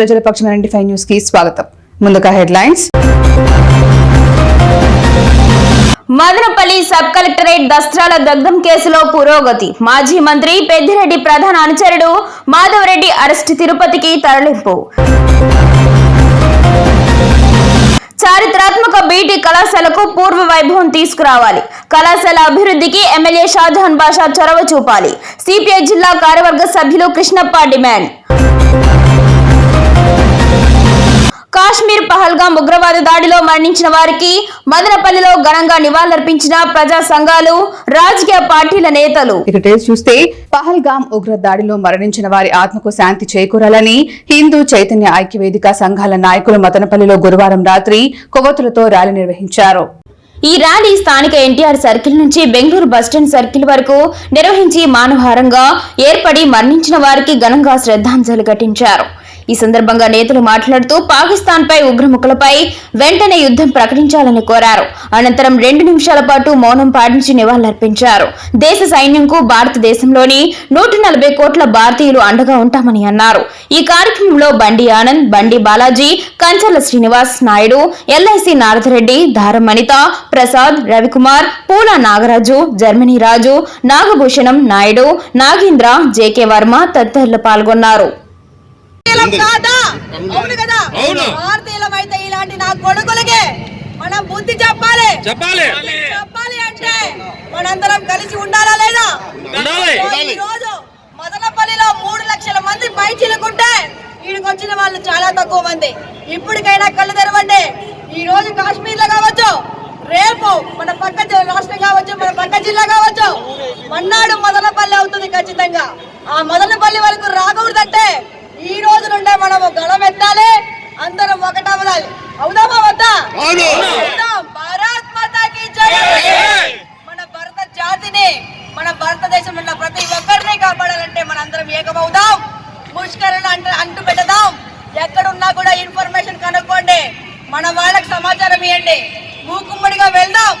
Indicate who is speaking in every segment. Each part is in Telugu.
Speaker 1: ప్రజలపక్షం ఫైవ్ న్యూస్కి స్వాగతం. ముందుగా హెడ్లైన్స్.
Speaker 2: మదనపల్లి సబ్ కలెక్టరేట్ దస్త్రాల దగ్ధం కేసులో పురోగతి. మాజీ మంత్రి పెద్దిరెడ్డి ప్రధాన అనుచరుడు మాధవరెడ్డి అరెస్ట్ తిరుపతికి తరలింపు. చారిత్రాత్మక బీటీ కళాశాలకు పూర్వ వైభవం తీసుకురావాలి. కళాశాల అభివృద్ధికి ఎమ్మెల్యే షాజహాన్ బాషా చొరవ చూపాలి. సిపిఐ జిల్లా కార్యవర్గ సభ్యులు కృష్ణప్ప డిమాండ్. కాశ్మీర్ పహల్గాం ఉగ్రవాద దాడిలో మరణించిన వారికి మదనపల్లిలో ఘనంగా నివాళులర్పించిన ప్రజా సంఘాలు రాజకీయ పార్టీల నేతలు.
Speaker 1: చూస్తే పహల్గాం ఉగ్ర దాడిలో మరణించిన వారి ఆత్మకు శాంతి చేకూరాలని హిందూ చైతన్య ఐక్యవేదిక సంఘాల నాయకులు మదనపల్లిలో గురువారం రాత్రి కొవ్వొత్తులతో ర్యాలీ నిర్వహించారు.
Speaker 2: ఈ ర్యాలీ స్థానిక ఎన్టీఆర్ సర్కిల్ నుంచి బెంగళూరు బస్టాండ్ సర్కిల్ వరకు నిర్వహించి మానవహారంగా ఏర్పడి మరణించిన వారికి ఘనంగా శ్రద్ధాంజలి ఘటించారు. ఈ సందర్భంగా నేతలు మాట్లాడుతూ పాకిస్తాన్ పై వెంటనే యుద్ధం ప్రకటించాలని కోరారు. అనంతరం రెండు నిమిషాల పాటు మౌనం పాటించి నివాళులర్పించారు. దేశ సైన్యంకు భారతదేశంలోని నూట నలభై కోట్ల భారతీయులు అండగా ఉంటామని అన్నారు. ఈ కార్యక్రమంలో Bandi Anand Bandi Balaji Kancharla Srinivas Naidu LIC Naradareddy Daram Anitha Prasad Ravikumar Poola Nagaraju Germany Raju Nagabhushanam Naidu Nagendra JK Varma తదితరులు పాల్గొన్నారు.
Speaker 3: అయితే ఇలాంటి నా కొడుకులకి మనం బుద్ధి చెప్పాలి.
Speaker 4: చెప్పాలి.
Speaker 3: చెప్పాలి అంటే మనందరం కలిసి ఉండాలా లేదా. ఈ రోజు మదనపల్లిలో మూడు లక్షల మంది పై చిలుకుంటే ఈడికి వచ్చిన వాళ్ళు చాలా తక్కువ మంది. ఇప్పటికైనా కళ్ళు తెరవండి. ఈ రోజు కాశ్మీర్లో కావచ్చు రేపు మన పక్క రాష్ట్రం కావచ్చు మన పక్క జిల్లా కావచ్చు మన్నాడు మదనపల్లి అవుతుంది ఖచ్చితంగా. ఆ మదనపల్లి వరకు రాకూడదంటే ఈ రోజు నుండే మనము గళం ఎత్తాలి. అందరం ఒకటవదాలి అవుదామా వద్దా. భారత్ మాతాకి జై. మన భారత జాతిని మన భారతదేశంలో ఉన్న ప్రతి ఒక్కరిని కాపాడాలంటే మనందరం ఏకమవుదాం. ముష్కరణ అంటూ అంటూ పెట్టదాం. ఎక్కడున్నా కూడా ఇన్ఫర్మేషన్ కనుక్కోండి. మన వాళ్ళకి సమాచారం ఇవ్వండి. మూకుమ్మడిగా వెళ్దాం.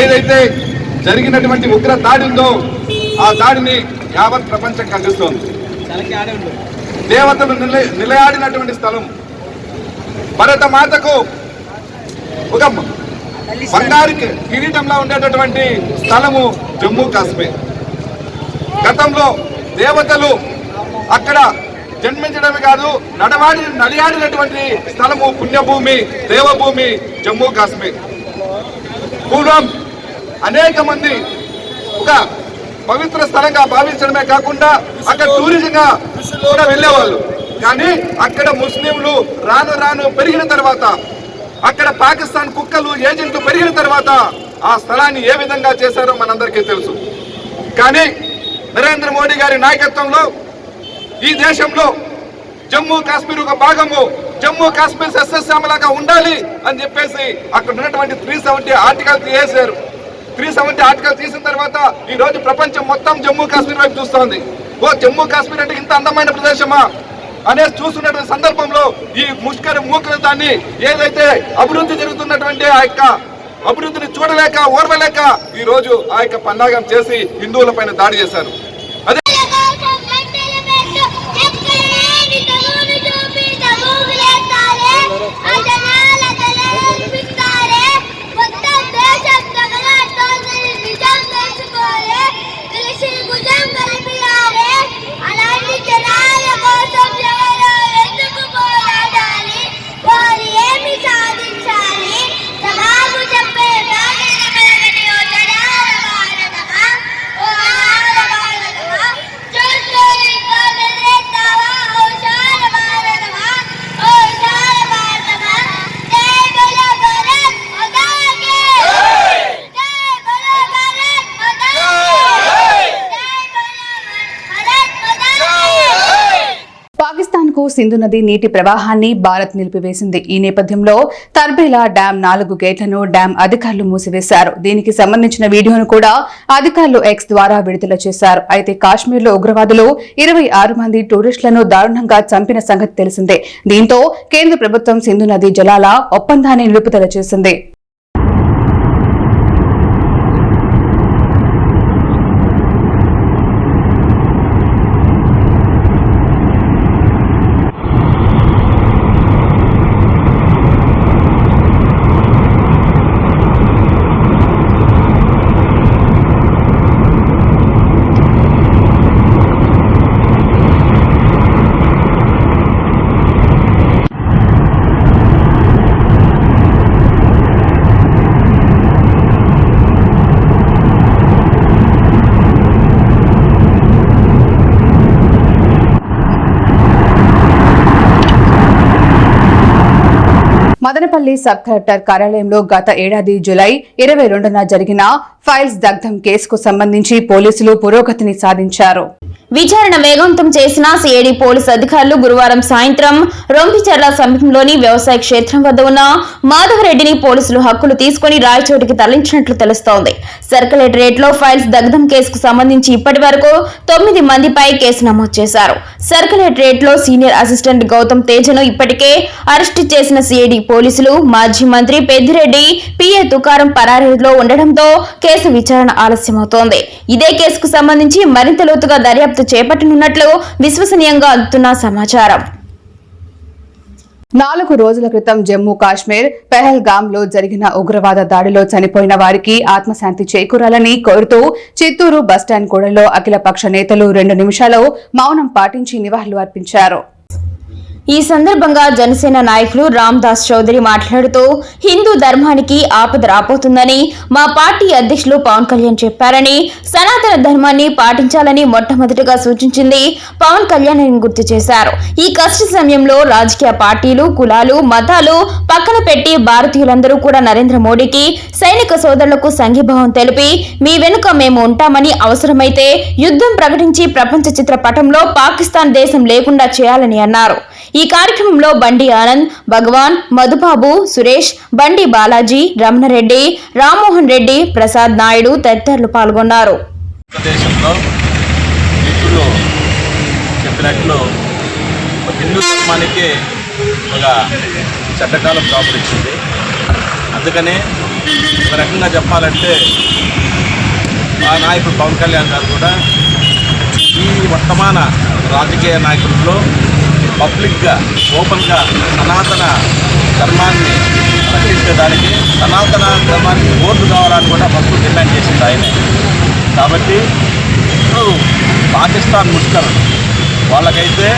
Speaker 5: ఏదైతే జరిగినటువంటి ఉగ్ర దాడి ఉందో ఆ దాడిని యావత్ ప్రపంచం ఖండిస్తోంది. దేవతలు నిల నిలయాడినటువంటి స్థలం భరత మాతకు ఒక బంగారు కిరీటంలో ఉండేటటువంటి స్థలము జమ్మూ కాశ్మీర్. గతంలో దేవతలు అక్కడ జన్మించడమే కాదు నడవాడి నడియాడినటువంటి స్థలము పుణ్యభూమి దేవభూమి జమ్మూ కాశ్మీర్. పూర్వం అనేక మంది ఒక పవిత్ర స్థలంగా భావించడమే కాకుండా అక్కడ టూరిజంగా కూడా వెళ్ళేవాళ్ళు. కానీ అక్కడ ముస్లింలు రాను రాను పెరిగిన తర్వాత అక్కడ పాకిస్తాన్ కుక్కలు ఏజెంట్లు పెరిగిన తర్వాత ఆ స్థలాన్ని ఏ విధంగా చేశారో మనందరికీ తెలుసు. కానీ నరేంద్ర మోడీ గారి నాయకత్వంలో ఈ దేశంలో జమ్మూ కాశ్మీర్ ఒక భాగము జమ్మూ కాశ్మీర్ సస్యశ్యామలాగా ఉండాలి అని చెప్పేసి అక్కడ ఉన్నటువంటి త్రీ సెవెంటీ ఆర్టికల్ తీసేశారు. త్రీ సెవెంటీ ఆర్టికల్ తీసిన తర్వాత ఈ రోజు ప్రపంచం మొత్తం జమ్మూ కాశ్మీర్ వైపు చూస్తోంది. ఓ జమ్మూ కాశ్మీర్ అంటే ఇంత అందమైన ప్రదేశమా? అనేది చూస్తున్నటువంటి సందర్భంలో ఈ ముష్కర మూకల దాన్ని ఏదైతే అభివృద్ధి జరుగుతున్నటువంటి ఆ యొక్క అభివృద్ధిని చూడలేక ఓర్వలేక ఈ రోజు ఆ యొక్క పన్నాగం చేసి హిందువుల పైన దాడి చేశారు.
Speaker 1: సింధు నది నీటి ప్రవాహాన్ని భారత్ నిలిపివేసింది. ఈ నేపథ్యంలో తర్బేలా డ్యాం నాలుగు గేట్లను డ్యాం అధికారులు మూసివేశారు. దీనికి సంబంధించిన వీడియోను కూడా అధికారులు ఎక్స్ ద్వారా విడుదల చేశారు. అయితే కాశ్మీర్లో ఉగ్రవాదులు ఇరవై ఆరు మంది టూరిస్టులను దారుణంగా చంపిన సంగతి తెలిసిందే. దీంతో కేంద్ర ప్రభుత్వం సింధు నది జలాల ఒప్పందాన్ని నిలుపుదల చేసింది. మదనపల్లి సబ్ కలెక్టర్ కార్యాలయంలో గత ఏడాది జులై ఇరవై రెండున జరిగిన ఫైల్స్ దగ్ధం కేసుకు సంబంధించి పోలీసులు పురోగతిని సాధించారు.
Speaker 2: విచారణ వేగవంతం చేసిన సిఐడి పోలీసు అధికారులు గురువారం సాయంత్రం రొంపిచర్ల సమీపంలోని వ్యవసాయ క్షేత్రం వద్ద ఉన్న మాధవరెడ్డిని పోలీసులు హక్కులు తీసుకుని రాయచోటికి తరలించినట్లు తెలుస్తోంది. సర్కులేటరేట్లో ఫైల్స్ దగ్ధం కేసుకు సంబంధించి ఇప్పటి వరకు తొమ్మిది మందిపై కేసు నమోదు చేశారు. సర్కులేటరేట్లో సీనియర్ అసిస్టెంట్ గౌతమ్ తేజను ఇప్పటికే అరెస్టు చేసిన సిఐడి పోలీసులు మాజీ మంత్రి పెద్దిరెడ్డి పిఏ తుకారం పరారీలో ఉండడంతో కేసు విచారణ ఆలస్యమవుతోంది. ఇదే కేసుకు సంబంధించి మరింత లోతుగా దర్యాప్తు చేపట్టనున్నట్లు విశ్వసనీయంగా అందుతున్న సమాచారం.
Speaker 1: నాలుగు రోజుల క్రితం జమ్మూ కాశ్మీర్ పెహల్గామ్లో జరిగిన ఉగ్రవాద దాడిలో చనిపోయిన వారికి ఆత్మశాంతి చేకూరాలని కోరుతూ చిత్తూరు బస్టాండ్ కూడలో అఖిలపక్ష నేతలు రెండు నిమిషాలు మౌనం పాటించి నివాళులు అర్పించారు.
Speaker 2: ఈ సందర్భంగా జనసేన నాయకులు రామ్ దాస్ చౌదరి మాట్లాడుతూ హిందూ ధర్మానికి ఆపద రాబోతుందని మా పార్టీ అధ్యక్షులు పవన్ కళ్యాణ్ చెప్పారని సనాతన ధర్మాన్ని పాటించాలని మొట్టమొదటిగా సూచించింది పవన్ కళ్యాణ్ అని గుర్తు చేశారు. ఈ కష్ట సమయంలో రాజకీయ పార్టీలు కులాలు మతాలు పక్కన పెట్టి భారతీయులందరూ కూడా నరేంద్ర మోడీకి సైనిక సోదరులకు సంఘీభావం తెలిపి మీ వెనుక మేము ఉంటామని అవసరమైతే యుద్ధం ప్రకటించి ప్రపంచ చిత్రపటంలో పాకిస్తాన్ దేశం లేకుండా చేయాలని అన్నారు. ఈ కార్యక్రమంలో బండి ఆనంద్ భగవాన్ మధుబాబు సురేష్ బండి బాలాజీ రమణరెడ్డి రామ్మోహన్ రెడ్డి ప్రసాద్ నాయుడు తదితరులు పాల్గొన్నారు.
Speaker 4: చెప్పినట్లు హిందూ ధర్మానికి ఒక చట్టకాలం ప్రాపరించింది అందుకనే ఒక రకంగా చెప్పాలంటే ఆ నాయకుడు పవన్ కళ్యాణ్ గారు కూడా ఈ వర్తమాన రాజకీయ నాయకుల్లో పబ్లిక్గా ఓపెన్గా సనాతన ధర్మాన్ని రక్షించడానికి సనాతన ధర్మానికి ఓట్లు కావాలని కూడా ఫస్ట్ డిమాండ్ చేసింది ఆయన. కాబట్టి ఇప్పుడు పాకిస్తాన్ ముష్కర్ వాళ్ళకైతే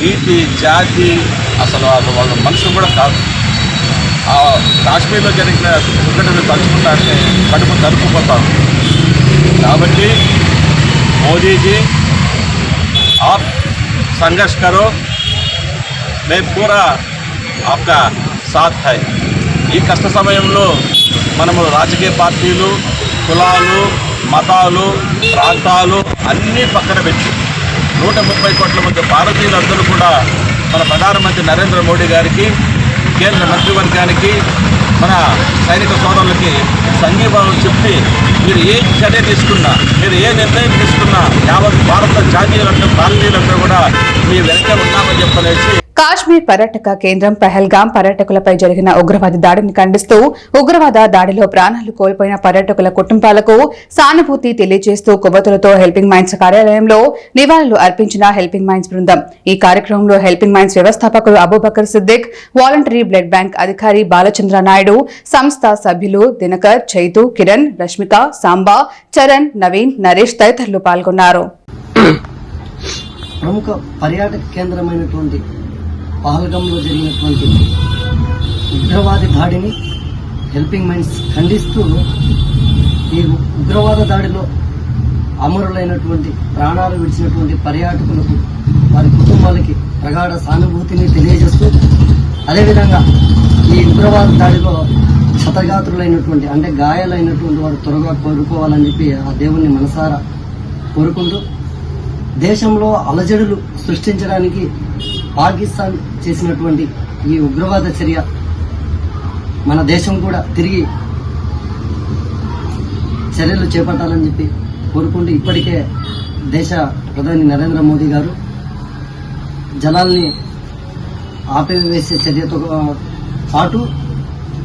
Speaker 4: నీతి జాతి అసలు అసలు వాళ్ళ మనుషులు కూడా కాదు. ఆ కాశ్మీర్లో జరిగిన దుర్ఘటనలు తలుచుకుంటానే కడుపు తరుపుపోతారు కాబట్టి మోదీజీ आप संघर्ष करो मैं पूरा आपका साथ है ఈ కష్ట సమయంలో మనము రాజకీయ పార్టీలు కులాలు మతాలు ప్రాంతాలు అన్నీ పక్కన పెట్టి నూట ముప్పై కోట్ల మంది భారతీయులందరూ కూడా మన ప్రధానమంత్రి నరేంద్ర మోడీ గారికి కేంద్ర మంత్రివర్గానికి మన సైనిక సోదరులకి సంఘీభావం చెప్పి మీరు ఏ చర్య తీసుకున్నా మీరు ఏ నిర్ణయం తీసుకున్నా యావత్ భారత జాతీయులందరూ భారతీయులందరూ కూడా మీ వెనక ఉన్నామని చెప్పనేసి
Speaker 1: కాశ్మీర్ పర్యాటక కేంద్రం పహల్గాం పర్యాటకులపై జరిగిన ఉగ్రవాద దాడిని ఖండిస్తూ ఉగ్రవాద దాడిలో ప్రాణాలు కోల్పోయిన పర్యాటకుల కుటుంబాలకు సానుభూతి తెలియజేస్తూ కొవ్వతులతో హెల్పింగ్ మైండ్స్ కార్యాలయంలో నివాళులు అర్పించిన హెల్పింగ్ మైండ్స్ బృందం. ఈ కార్యక్రమంలో హెల్పింగ్ మైండ్స్ వ్యవస్థాపకులు Abubakar Siddique voluntary blood bank అధికారి బాలచంద్ర నాయుడు సంస్థ సభ్యులు దినకర్ చైతు కిరణ్ రష్మిక సాంబా చరణ్ నవీన్ నరేష్ తదితరులు పాల్గొన్నారు.
Speaker 6: ప్రముఖ పర్యాటక కేంద్రమైనటువంటి పహల్గంలో జరిగినటువంటి ఉగ్రవాది దాడిని హెల్పింగ్ మైండ్స్ ఖండిస్తూ ఈ ఉగ్రవాద దాడిలో అమరులైనటువంటి ప్రాణాలు విడిచినటువంటి పర్యాటకులకు వారి కుటుంబాలకి ప్రగాఢ సానుభూతిని తెలియజేస్తూ అదేవిధంగా ఈ ఉగ్రవాద దాడిలో క్షతగాత్రులైనటువంటి అంటే గాయాలైనటువంటి వారు త్వరగా కోరుకోవాలని చెప్పి ఆ దేవుణ్ణి మనసారా కోరుకుంటూ దేశంలో అలజడులు సృష్టించడానికి పాకిస్తాన్ చేసినటువంటి ఈ ఉగ్రవాద చర్య మన దేశం కూడా తిరిగి చర్యలు చేపట్టాలని చెప్పి కోరుకుంటూ ఇప్పటికే దేశ ప్రధాని నరేంద్ర మోదీ గారు జలాల్ని ఆపివేసే చర్యతో పాటు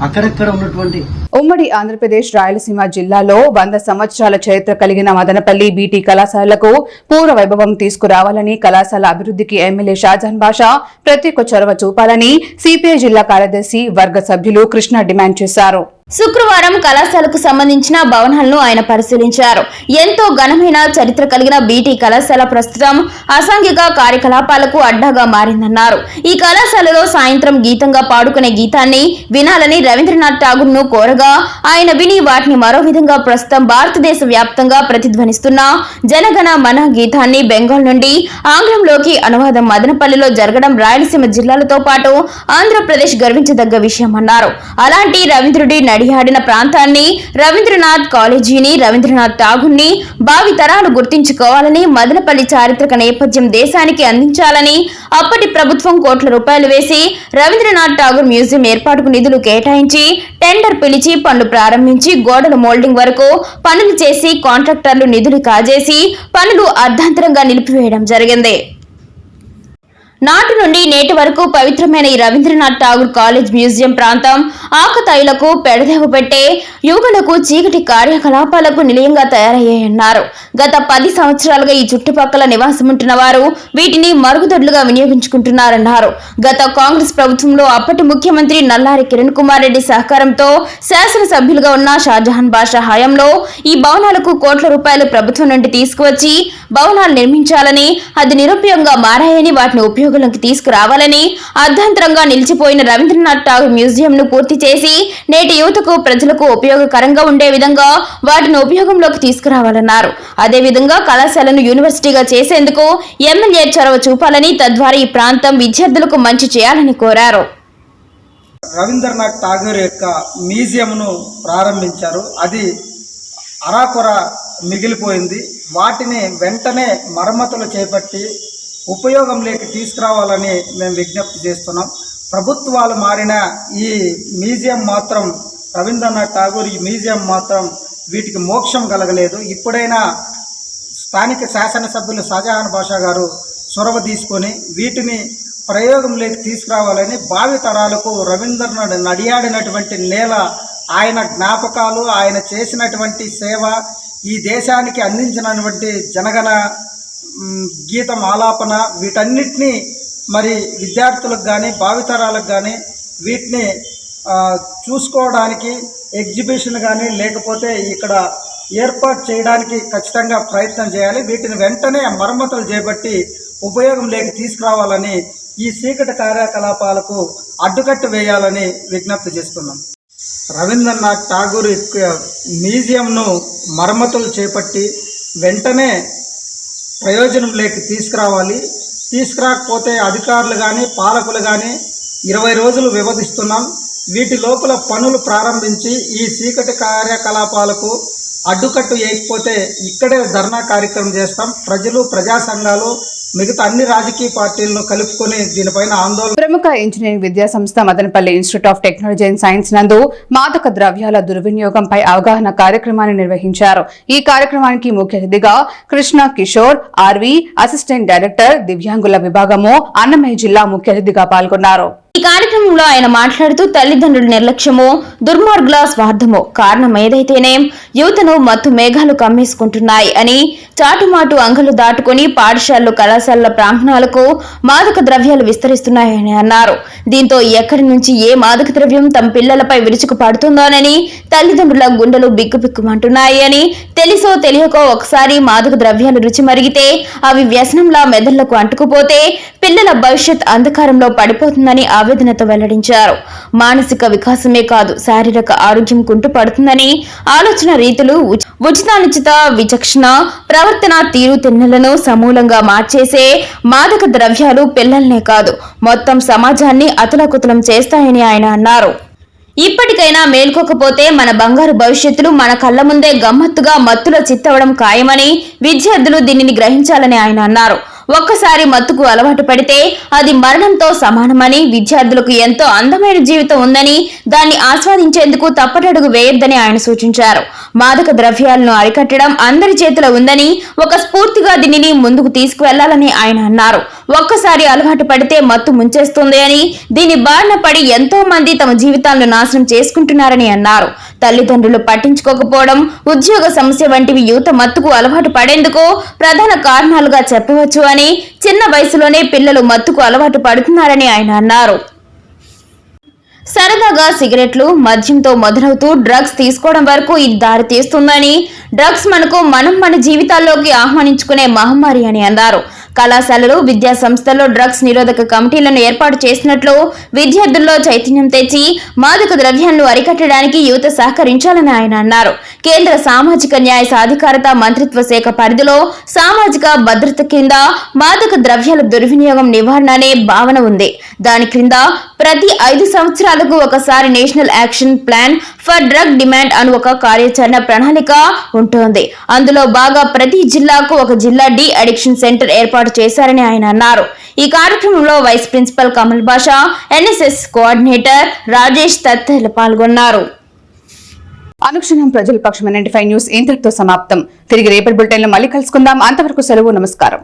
Speaker 6: అక్కడక్కడ ఉన్నటువంటి
Speaker 1: ఉమ్మడి ఆంధ్రప్రదేశ్ రాయలసీమ జిల్లాలో వంద సంవత్సరాల చరిత్ర కలిగిన మదనపల్లి బీటీ కళాశాలకు పూర్వ వైభవం తీసుకురావాలని కళాశాల అభివృద్ధికి ఎమ్మెల్యే షాజహాన్ బాషా ప్రత్యేక చొరవ చూపాలని సిపిఐ జిల్లా కార్యదర్శి వర్గ సభ్యులు కృష్ణ డిమాండ్ చేశారు.
Speaker 2: శుక్రవారం కళాశాలకు సంబంధించిన భవనాలను ఆయన పరిశీలించారు. ఎంతో ఘనమైన చరిత్ర కలిగిన బీటీ కళాశాల ప్రస్తుతం అసాంఘిక కార్యకలాపాలకు అడ్డాగా మారిందన్నారు. ఈ కళాశాలలో సాయంత్రం గీతంగా పాడుకునే గీతాన్ని వినాలని రవీంద్రనాథ్ ఠాగూర్ను కోరగా విధంగా ఆయన విని వాటిని మరో విధంగా ప్రస్తుతం భారతదేశ వ్యాప్తంగా ప్రతిధ్వనిస్తున్న జనగణ మన గీతాన్ని బెంగాల్ నుండి ఆంగ్లంలోకి అనువాదం మదనపల్లిలో జరగడం రాయలసీమ జిల్లాలతో పాటు ఆంధ్రప్రదేశ్ గర్వించదగ్గ విషయమన్నారు అలాంటి రవీంద్రుడి నడియాడిన ప్రాంతాన్ని రవీంద్రనాథ్ కాలేజీని రవీంద్రనాథ్ ఠాగూర్ని భావి తరాలు గుర్తించుకోవాలని మదనపల్లి చారిత్రక నేపథ్యం దేశానికి అందించాలని అప్పటి ప్రభుత్వం కోట్ల రూపాయలు వేసి రవీంద్రనాథ్ ఠాగూర్ మ్యూజియం ఏర్పాటుకు నిధులు కేటాయించి టెండర్ పిలిచి పనులు ప్రారంభించి గోడల మోల్డింగ్ వరకు పనులు చేసి కాంట్రాక్టర్లు నిధులు కాజేసి పనులు అర్ధాంతరంగా నిలిపివేయడం జరిగింది. నాటి నుండి నేటి వరకు పవిత్రమైన ఈ రవీంద్రనాథ్ ఠాగూర్ కాలేజ్ మ్యూజియం ప్రాంతం. ఆకతాయిలకు పెడదేవ పెట్టే యువకులకు చీకటి కార్యకలాపాలకు నిలయంగా తయారయ్యాయన్నారు. గత పది సంవత్సరాలుగా ఈ చుట్టుపక్కల నివాసముంటున్న వారు వీటిని మరుగుదొడ్లుగా వినియోగించుకుంటున్నారన్నారు. గత కాంగ్రెస్ ప్రభుత్వంలో అప్పటి ముఖ్యమంత్రి నల్లారి కిరణ్ కుమార్ రెడ్డి సహకారంతో శాసనసభ్యులుగా ఉన్న షాజహాన్ బాషా హయాంలో ఈ భవనాలకు కోట్ల రూపాయలు ప్రభుత్వం నుండి తీసుకువచ్చి భవనాలు నిర్మించాలని అది నిరుపయోగంగా మారాయని వాటిని ఉపయోగంలోకి తీసుకురావాలని అర్ధాంతరంగా నిలిచిపోయిన రవీంద్రనాథ్ ఠాగూర్ మ్యూజియంను పూర్తి చేసి నేటి యువతకు ప్రజలకు ఉపయోగకరంగా ఉండే విధంగా వాటిని ఉపయోగంలోకి తీసుకురావాలన్నారు. అదేవిధంగా కళాశాలను యూనివర్సిటీగా చేసేందుకు ఎమ్మెల్యే చొరవ చూపాలని తద్వారా ఈ ప్రాంతం విద్యార్థులకు మంచి చేయాలని కోరారు.
Speaker 7: రవీంద్రనాథ్ ఠాగూర్ యొక్క మ్యూజియంను ప్రారంభించారు. అది అరాకొర మిగిలిపోయింది. వాటిని వెంటనే మరమ్మతులు చేపట్టి ఉపయోగంలోకి తీసుకురావాలని మేము విజ్ఞప్తి చేస్తున్నాం. ప్రభుత్వాలు మారిన ఈ మ్యూజియం మాత్రం రవీంద్రనాథ్ ఠాగూర్ ఈ మ్యూజియం మాత్రం వీటికి మోక్షం కలగలేదు. ఇప్పుడైనా స్థానిక శాసనసభ్యులు షాజహాన్ బాషా గారు చొరవ తీసుకొని వీటిని ప్రయోగంలోకి తీసుకురావాలని భావి తరాలకు రవీంద్రనాథ్ నడియాడినటువంటి నేల ఆయన జ్ఞాపకాలు ఆయన చేసినటువంటి సేవ ఈ దేశానికి అందించినటువంటి జనగణ గీతం ఆలాపన వీటన్నిటినీ మరి విద్యార్థులకు కానీ భావితరాలకు కానీ వీటిని చూసుకోవడానికి ఎగ్జిబిషన్ కానీ లేకపోతే ఇక్కడ ఏర్పాటు చేయడానికి ఖచ్చితంగా ప్రయత్నం చేయాలి. వీటిని వెంటనే మరమ్మతులు చేపట్టి ఉపయోగంలోకి తీసుకురావాలని ఈ చీకటి కార్యకలాపాలకు అడ్డుకట్టు వేయాలని విజ్ఞప్తి చేస్తున్నాం. రవీంద్రనాథ్ ఠాగూర్ మ్యూజియంను మరమ్మతులు చేపట్టి వెంటనే ప్రయోజనం లేక తీసుకురావాలి. తీసుకురాకపోతే అధికారులు కానీ పాలకులు కానీ ఇరవై రోజులు వ్యవధిస్తున్నాం. వీటి లోపల పనులు ప్రారంభించి ఈ చీకటి కార్యకలాపాలకు అడ్డుకట్టు వేయకపోతే ఇక్కడే ధర్నా కార్యక్రమం చేస్తాం. ప్రజలు ప్రజా సంఘాలు మిగతా అన్ని రాజకీయ పార్టీలను కలుపుకొని దీనిపైన ఆందోళన
Speaker 1: ప్రముఖ ఇంజనీరింగ్ విద్యా సంస్థ Madanapalle institute of technology and science నందు మాదక ద్రవ్యాల దుర్వినియోగంపై అవగాహన కార్యక్రమాన్ని నిర్వహించారు. ఈ కార్యక్రమానికి ముఖ్య అతిథిగా Krishna Kishore RV assistant director దివ్యాంగుల విభాగము అన్నమయ్య జిల్లా ముఖ్య అతిథిగా పాల్గొన్నారు.
Speaker 2: ఈ కార్యక్రమంలో ఆయన మాట్లాడుతూ తల్లిదండ్రుల నిర్లక్ష్యమో దుర్మార్గుల స్వార్థమో కారణం ఏదైతేనే యువతను మత్తు మేఘాలు కమ్మేసుకుంటున్నాయి అని చాటుమాటు అంగలు దాటుకుని పాఠశాలలు కళాశాలల ప్రాంగణాలకు మాదక ద్రవ్యాలు విస్తరిస్తున్నాయని అన్నారు. దీంతో ఎక్కడి నుంచి ఏ మాదక ద్రవ్యం తమ పిల్లలపై విరుచుకు పడుతుందోనని తల్లిదండ్రుల గుండెలు బిక్కుబిక్కుమంటున్నాయి అని తెలిసో తెలియకో ఒకసారి మాదక ద్రవ్యాలు రుచి మరిగితే అవి వ్యసనంలా మెదళ్ళకు అంటుకుపోతే పిల్లల భవిష్యత్ అంధకారంలో పడిపోతుందని ఆవేదనతో వెల్లడించారు. మానసిక వికాసమే కాదు శారీరక ఆరోగ్యం కుంటుపడుతుందని ఆలోచన రీతులు ఉచితానుచిత విచక్షణ ప్రవర్తన తీరు తిన్నెలను సమూలంగా మార్చేసే మాదక ద్రవ్యాలు పిల్లల్నే కాదు మొత్తం సమాజాన్ని అతలకుతలం చేస్తాయని ఆయన అన్నారు. ఇప్పటికైనా మేల్కోకపోతే మన బంగారు భవిష్యత్తులు మన కళ్ళ ముందే గమ్మత్తుగా మత్తులో చిత్తవడం ఖాయమని విద్యార్థులు దీనిని గ్రహించాలని ఆయన అన్నారు. ఒక్కసారి మత్తుకు అలవాటు పడితే అది మరణంతో సమానమని విద్యార్థులకు ఎంతో అందమైన జీవితం ఉందని దాన్ని ఆస్వాదించేందుకు తప్పటడుగు వేయొద్దని ఆయన సూచించారు. మాదక ద్రవ్యాలను అరికట్టడం అందరి చేతిలో ఉందని ఒక స్ఫూర్తిగా దీనిని ముందుకు తీసుకువెళ్ళాలని ఆయన అన్నారు. ఒక్కసారి అలవాటు పడితే మత్తు ముంచేస్తుంది అని దీని బారిన పడి ఎంతో మంది తమ జీవితాలను నాశనం చేసుకుంటున్నారని అన్నారు. తల్లిదండ్రులు పట్టించుకోకపోవడం ఉద్యోగ సమస్య వంటివి యువత మత్తుకు అలవాటు పడేందుకు ప్రధాన కారణాలుగా చెప్పవచ్చు కానీ చిన్న వయసులోనే పిల్లలు మత్తుకు అలవాటు పడుతున్నారని ఆయన అన్నారు. సరదాగా సిగరెట్లు మద్యంతో మొదలవుతూ డ్రగ్స్ తీసుకోవడం వరకు ఇది దారి తీస్తుందని డ్రగ్స్ మనకు మనం మన జీవితాల్లోకి ఆహ్వానించుకునే మహమ్మారి అని అన్నారు. కళాశాలలు విద్యా సంస్థల్లో డ్రగ్స్ నిరోధక కమిటీలను ఏర్పాటు చేసినట్లు విద్యార్థుల్లో చైతన్యం తెచ్చి మాదక ద్రవ్యాలను అరికట్టడానికి యువత సహకరించాలని ఆయన అన్నారు. కేంద్ర సామాజిక న్యాయ సాధికారత మంత్రిత్వ శాఖ పరిధిలో సామాజిక భద్రత కింద మాదక ద్రవ్యాల దుర్వినియోగం నివారణ అనే భావన ఉంది. దాని క్రింద ప్రతి ఐదు సంవత్సరాలకు ఒకసారి national action plan for drug demand అను ఒక కార్యాచరణ ప్రణాళిక ఉంటుంది. అందులో బాగా ప్రతి జిల్లాకు ఒక జిల్లా డి అడిక్షన్ సెంటర్ ఏర్పాటు చేశారని ఆయన అన్నారు. ఈ కార్యక్రమంలో vice principal Kamal Basha NSS coordinator Rajesh తదితరులు పాల్గొన్నారు.
Speaker 1: అనుక్షణం ప్రజల పక్షం ఫైవ్ న్యూస్ ఇంతటితో సమాప్తం. తిరిగి రేపటి బులెటిన్లో మళ్ళీ కలుసుకుందాం. అంతవరకు సెలవు నమస్కారం.